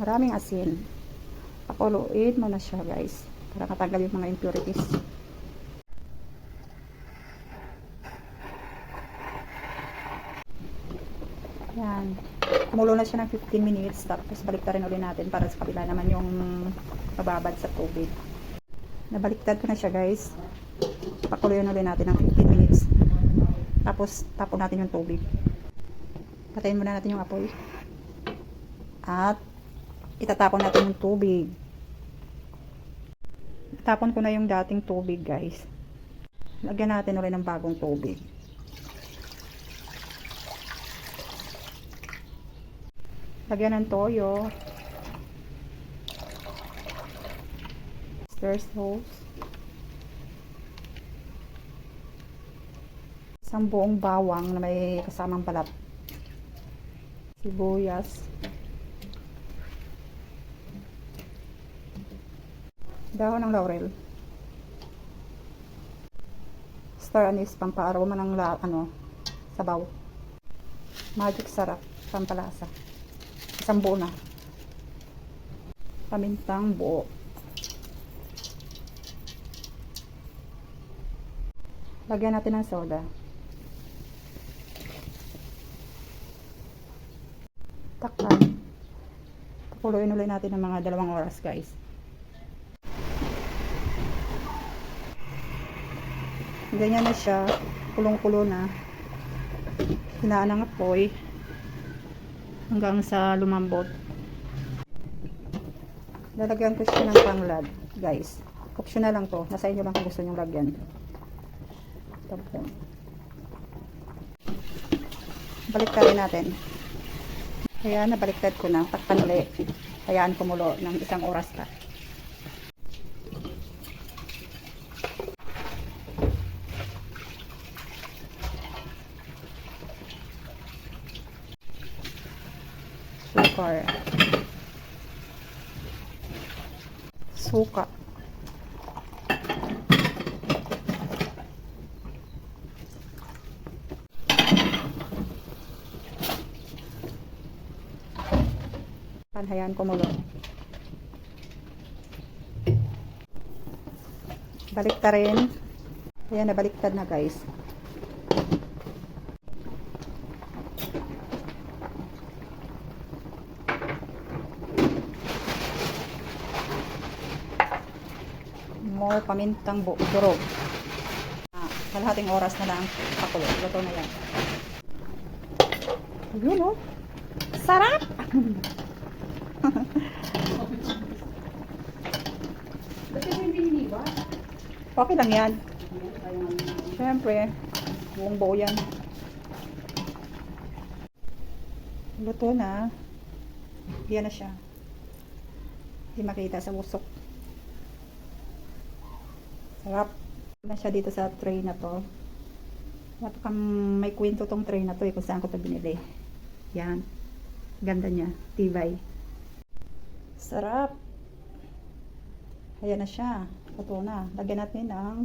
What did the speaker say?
Maraming asin. Pakuluin mo na siya guys. Para matanggal yung mga impurities. Yan. Kumulo na siya ng 15 minutes. Tapos balik rin ulit natin para sa kabila naman yung mababad sa tubig. Nabaliktad ko na siya guys. Pakuluin ulit natin ng 15 minutes. Tapos tapon natin yung tubig. Patayin muna natin yung apoy. At itatapon natin yung tubig. Tapon ko na yung dating tubig guys. Lagyan natin ulit ng bagong tubig. Lagyan ng toyo. Stir sauce. Isang buong bawang na may kasamang balat. Sibuyas. Dahon ng laurel. Star anise, pampaaroma ng la, ano, sabaw. Magic sarap, pampalasa. Isang buo na. Pamintang buo. Lagyan natin ng soda. Takpan. Pakuluin ulit natin ng mga dalawang oras guys. Ganyan na siya. Kulong-kulo na. Hinaan ng apoy. Hanggang sa lumambot. Lalagyan ko siya ng panglad, guys. Optional lang to. Nasa inyo lang kung gusto nyo lagyan. Tapos. Baliktad rin natin. Kaya nabaliktad ko na. Takpan ulit. Hayaan kumulo ng isang oras pa. Sukar. Suka. Panhayan kumulo. Baliktad rin. Ayan, nabaliktad na guys. More pamintang bu durog. Ah, oras na lang pakulo. Luto na yan. Yun oh. Sarap! Okay lang yan. Siyempre, buong buo yan. Luto na. Yan na siya. Hindi makita sa usok. Sarap. Na siya dito sa tray na to. Napaka may kwento tong tray na to eh kung saan ko to binili. Yan. Ganda niya. Tibay. Sarap. Ayan na siya. Luto na. Lagyan natin ng